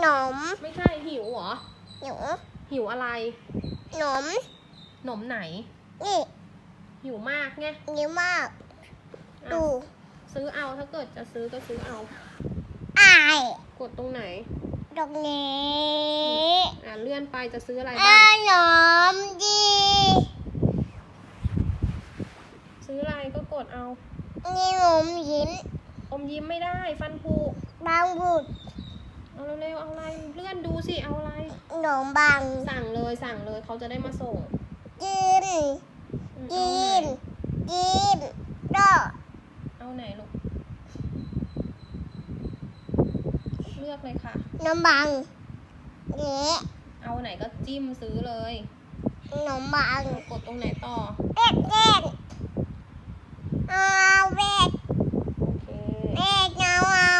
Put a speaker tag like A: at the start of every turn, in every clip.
A: หนม
B: ไม่ใช่หิวเหรอ
A: หนู
B: หิวอะไร
A: หนม
B: หนมไหน
A: นี่
B: หิวมากไง
A: นิ้วมาก
B: อะ
A: ดู
B: ซื้อเอาถ้าเกิดจะซื้อก็ซื้อเอา
A: อาย
B: กดตรงไหน
A: ตรงนี้
B: อะเลื่อนไปจะซื้ออะไร
A: อ่า
B: บ้าง
A: หนมดี
B: ซื้ออะไรก็กดเอา
A: นี่หนมยิ้ม
B: อมยิ้มไม่ได้ ฟันผุ
A: บางบุตร
B: เอาเร็วๆ เอาอะไร เลื่อนดูสิ เอาอะไร
A: หนมบาง
B: สั่งเลยสั่งเลยเขาจะได้มาส่ง
A: กิน
B: อืม
A: กินกินดอ
B: เอาไหนลูก เลือกเลยค่ะ
A: หนมบางเนี้
B: เอาไหนก็จิ้มซื้อเลย
A: หนมบาง
B: กดตรงไหนต่อ
A: เอ็ดเอ็ดเอาเอ็ด
B: โอเค
A: เอ็ดเอาเอา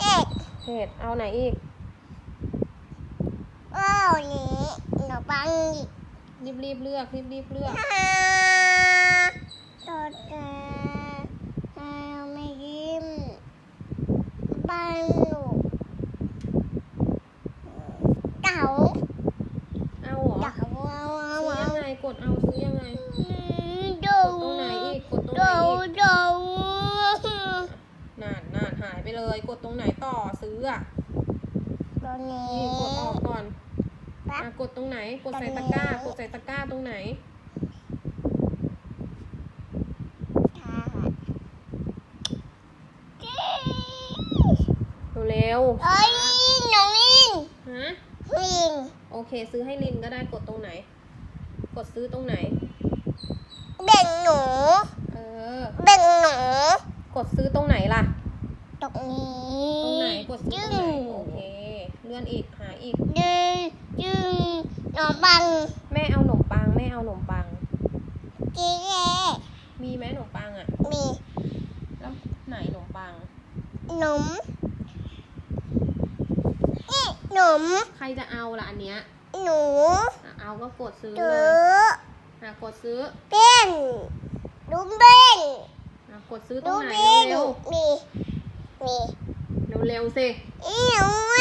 A: เอ็ด
B: เผ็ดเอาไหนอีก
A: โอ้นี่หนมบางอีก
B: รีบรีบๆเลือกรีบรีบๆเลือก
A: ฮ่าตดเอ่อเอาไม่ยิ้มบ้านหนูเต่า
B: เอาเหรอ
A: เต่าเอาเอา
B: ซื้อ
A: เอา
B: ยังไงกดเอาซื้อยังไง
A: ดู
B: กดตรงไหนอีกกดตรงไหน
A: ดู
B: อีก
A: ดู
B: นานนานหายไปเลย กดตรงไหนต่อซื้ออะ
A: ตรงนี้
B: นี่กดออกก่อน
A: ปั๊
B: อะ
A: บ
B: กดตรงไหน กดใส่
A: ตร
B: ตะ
A: งนี้
B: กร้า กดใส่ตะกร้าตรงไหน เร็ว
A: เอ้ยน้องลิง
B: ๆฮะ
A: ลิง
B: โอเค ซื้อให้ลินก็ได้กดตรงไหน กดซื้อตรงไหน
A: เบ่งหนู
B: เออ
A: เบ่งหนู
B: กดซื้อตรงไหนล่ะ
A: ตรงนี้
B: ตรงไหนกดซื้อตรงไหน
A: จึ้ง
B: โอเค เลื่อนอีกหาอีก
A: ดึงจึงหนอบัง
B: แม่เอาขนมปังแม่เอาขนมปัง
A: จีเอ
B: มีไหมขนมปังอะ
A: มี
B: แล้วไหนขนมปัง
A: หนมนี่หนม
B: ใครจะเอาล่ะอันเนี้ย
A: หนู
B: อะเอาก็กดซื้อ
A: ถื
B: เล
A: อย
B: อะกดซื้อ
A: เป็นดูเป็น
B: อะกดซื้อตร
A: ดู
B: งไหน
A: เป็น
B: เร็ว
A: มีมี
B: ๆเร็วๆสิ
A: อีหนู